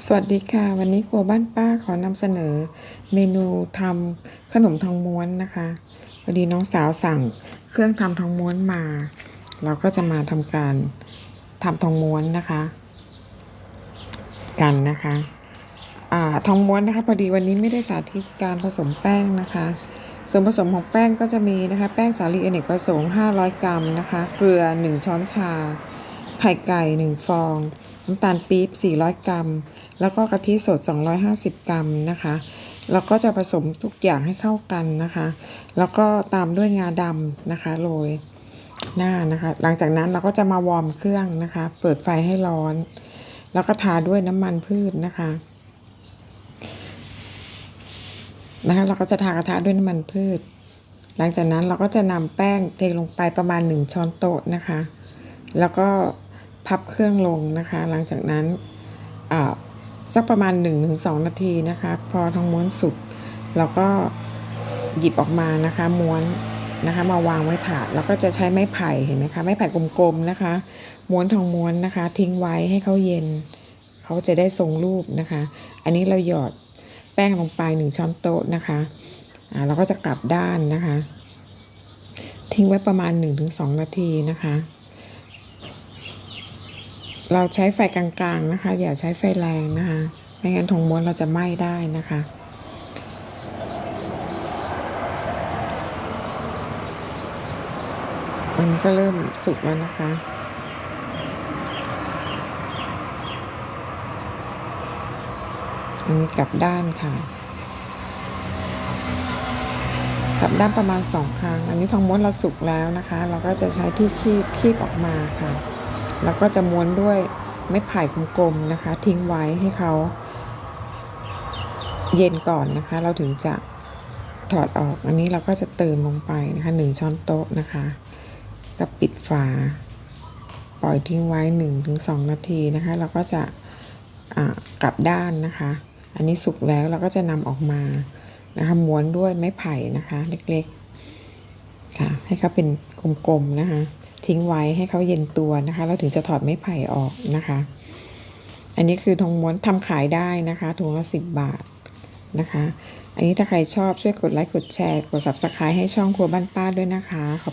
สวัสดีค่ะ วันนี้ครัวบ้านป้าขอนำเสนอ เมนูทำขนมทองม้วนนะคะพอดีน้องสาวสั่งเครื่องทำทองม้วนมา เราก็จะมาทำการทำทองม้วนนะคะ กันนะคะอ่าทองม้วนนะคะพอดีวันนี้ไม่ได้สาธิตการผสมแป้งนะคะ ส่วนผสมของแป้งก็จะมีนะคะ แป้งสาลีอเนกประสงค์ 500 กรัมนะคะ เกลือ 1 ช้อนชา ไข่ไก่ 1 ฟอง น้ำตาลปี๊บ400 กรัม แล้วก็กะทิสด 250 กรัมนะคะแล้วก็จะผสมทุกอย่างให้เข้ากันนะคะ แล้วก็ตามด้วยงาดำนะคะโรยหน้านะคะ หลังจากนั้นเราก็จะมาวอร์มเครื่องนะคะ เปิดไฟให้ร้อน แล้วก็ทาด้วยน้ำมันพืชนะคะนะคะเราก็จะทากระทะด้วยน้ำมันพืช หลังจากนั้นเราก็จะนำแป้งเทลงไปประมาณ 1 ช้อนโต๊ะนะคะ แล้วก็ พับเครื่องลงนะคะ หลังจากนั้นสักประมาณ 1-2 นาทีนะคะ พอทองม้วนสุกเราก็หยิบออกมานะคะม้วนนะคะมาวางไว้ถาดแล้วก็จะใช้ไม้ไผ่เห็นไหมคะไม้ไผ่กลมๆนะคะ ม้วนทองม้วนนะคะ ทิ้งไว้ให้เขาเย็นเขาจะได้ทรงรูปนะคะ อันนี้เราหยอดแป้งลงไปหนึ่งช้อนโต๊ะนะคะอ่าเราก็จะกลับด้านนะคะ ทิ้งไว้ประมาณ 1-2 นาทีนะคะ เราใช้ไฟกลางๆนะคะ อย่าใช้ไฟแรงนะคะ ไม่งั้นทงม้วนเราจะไหม้ได้นะคะอันนี้ก็เริ่มสุกแล้วนะคะอันนี้กลับด้านค่ะ กลับด้านประมาณสองครั้ง อันนี้ทองม้วนเราสุกแล้วนะคะ เราก็จะใช้ที่คีบคีบออกมาค่ะ แล้วก็จะม้วนด้วยไม้ไผ่กลมๆนะคะ ทิ้งไว้ให้เขาเย็นก่อนนะคะ เราถึงจะถอดออก อันนี้เราก็จะเติมลงไปนะคะหนึ่งช้อนโต๊ะนะคะก็ปิดฝา ปล่อยทิ้งไว้หนึ่งถึงสองนาทีนะคะ เราก็จะกลับด้านนะคะ อันนี้สุกแล้วเราก็จะนำออกมานะคะม้วนด้วยไม้ไผ่นะคะ เล็กๆค่ะให้เขาเป็นกลมๆนะคะ ทิ้งไว้ให้เขาเย็นตัวนะคะเราถึงจะถอดไม้ไผ่ออกนะคะ อันนี้คือทองม้วนทำขายได้นะคะถุงละสิบบาทนะคะ อันนี้ถ้าใครชอบช่วยกดไลค์กดแชร์ กด subscribe ให้ช่องครัวบ้านป้าด้วยนะคะขอบ